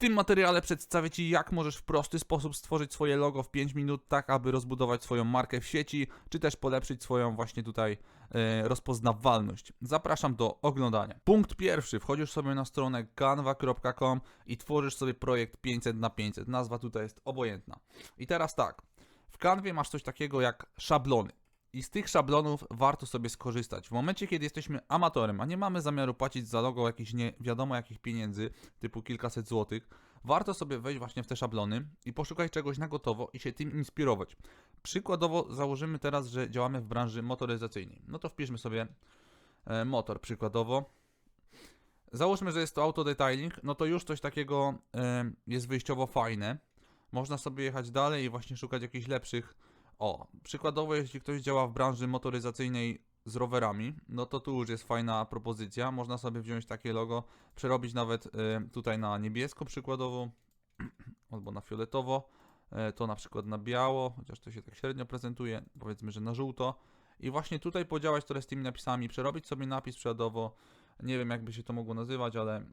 tym materiale przedstawię Ci, jak możesz w prosty sposób stworzyć swoje logo w 5 minut, tak aby rozbudować swoją markę w sieci, czy też polepszyć swoją właśnie tutaj e, rozpoznawalność. Zapraszam do oglądania. Punkt pierwszy, wchodzisz sobie na stronę canva.com i tworzysz sobie projekt 500 na 500. Nazwa tutaj jest obojętna. I teraz tak, w Canwie masz coś takiego jak szablony. I z tych szablonów warto sobie skorzystać. W momencie, kiedy jesteśmy amatorem, a nie mamy zamiaru płacić za logo jakichś nie wiadomo jakich pieniędzy, typu kilkaset złotych, warto sobie wejść właśnie w te szablony i poszukać czegoś na gotowo i się tym inspirować. Przykładowo założymy teraz, że działamy w branży motoryzacyjnej. No to wpiszmy sobie e, motor przykładowo. Załóżmy, że jest to autodetailing, no to już coś takiego e, jest wyjściowo fajne. Można sobie jechać dalej i właśnie szukać jakichś lepszych o, przykładowo, jeśli ktoś działa w branży motoryzacyjnej z rowerami, no to tu już jest fajna propozycja. Można sobie wziąć takie logo, przerobić nawet y, tutaj na niebiesko przykładowo, albo na fioletowo, y, to na przykład na biało, chociaż to się tak średnio prezentuje, powiedzmy, że na żółto. I właśnie tutaj podziałać trochę z tymi napisami, przerobić sobie napis przykładowo, nie wiem jakby się to mogło nazywać, ale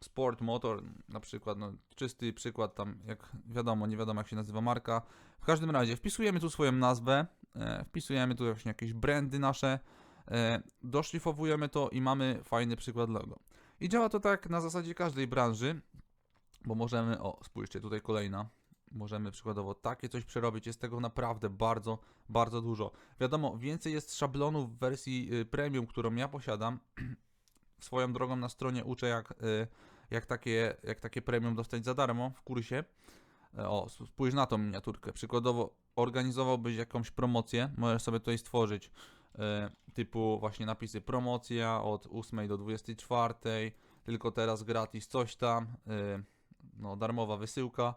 Sport Motor na przykład, no czysty przykład tam, jak wiadomo, nie wiadomo jak się nazywa marka. W każdym razie wpisujemy tu swoją nazwę, e, wpisujemy tu właśnie jakieś brandy nasze, e, doszlifowujemy to i mamy fajny przykład logo. I działa to tak na zasadzie każdej branży, bo możemy, o spójrzcie, tutaj kolejna, możemy przykładowo takie coś przerobić, jest tego naprawdę bardzo, bardzo dużo. Wiadomo, więcej jest szablonów w wersji y, premium, którą ja posiadam, swoją drogą na stronie uczę, jak, y, jak, takie, jak takie premium dostać za darmo w kursie. E, O, spójrz na tą miniaturkę. Przykładowo organizowałbyś jakąś promocję, możesz sobie tutaj stworzyć e, typu właśnie napisy promocja od 8 do 24, tylko teraz gratis coś tam, e, no darmowa wysyłka.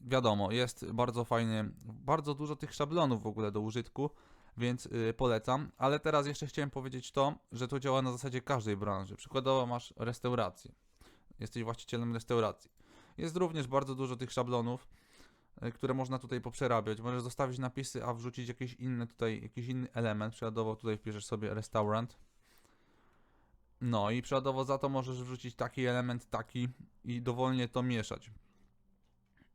Wiadomo, jest bardzo fajnie, bardzo dużo tych szablonów w ogóle do użytku, więc y, polecam. Ale teraz jeszcze chciałem powiedzieć to, że to działa na zasadzie każdej branży. Przykładowo masz restaurację. Jesteś właścicielem restauracji. Jest również bardzo dużo tych szablonów, y, które można tutaj poprzerabiać. Możesz zostawić napisy, a wrzucić jakiś inny tutaj, jakiś inny element. Przykładowo tutaj wpiszesz sobie restaurant. No i przykładowo za to możesz wrzucić taki element, taki i dowolnie to mieszać.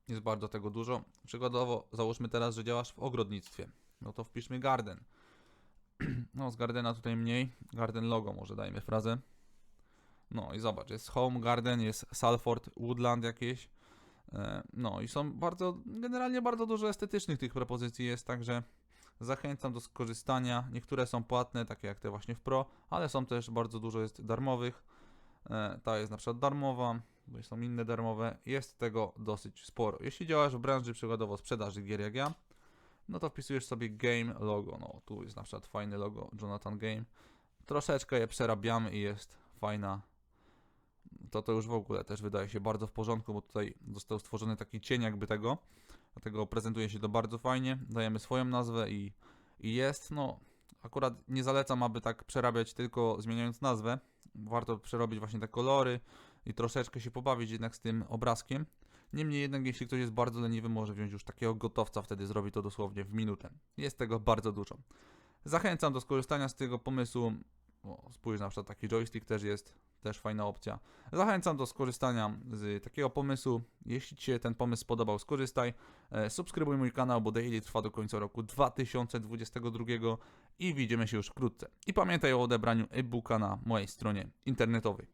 Jest bardzo tego dużo. Przykładowo załóżmy teraz, że działasz w ogrodnictwie. No to wpiszmy garden. No z gardena tutaj mniej. Garden logo może dajmy frazę. No i zobacz, jest home garden, jest Salford Woodland jakieś. E, No i są bardzo, generalnie bardzo dużo estetycznych tych propozycji jest, także zachęcam do skorzystania. Niektóre są płatne, takie jak te właśnie w Pro, ale są też bardzo dużo jest darmowych. E, Ta jest na przykład darmowa, bo są inne darmowe. Jest tego dosyć sporo. Jeśli działasz w branży przykładowo sprzedaży gier jak ja, no to wpisujesz sobie game logo. No tu jest na przykład fajne logo Jonathan Game. Troszeczkę je przerabiamy i jest fajna. To to już w ogóle też wydaje się bardzo w porządku, bo tutaj został stworzony taki cień jakby tego. Dlatego prezentuje się to bardzo fajnie. Dajemy swoją nazwę i, i jest. No akurat nie zalecam, aby tak przerabiać tylko zmieniając nazwę. Warto przerobić właśnie te kolory i troszeczkę się pobawić jednak z tym obrazkiem. Niemniej jednak, jeśli ktoś jest bardzo leniwy, może wziąć już takiego gotowca, wtedy zrobi to dosłownie w minutę. Jest tego bardzo dużo. Zachęcam do skorzystania z tego pomysłu. O, spójrz, na przykład taki joystick też jest, też fajna opcja. Zachęcam do skorzystania z takiego pomysłu. Jeśli Ci się ten pomysł spodobał, skorzystaj. E, Subskrybuj mój kanał, bo daily trwa do końca roku 2022 i widzimy się już wkrótce. I pamiętaj o odebraniu e-booka na mojej stronie internetowej.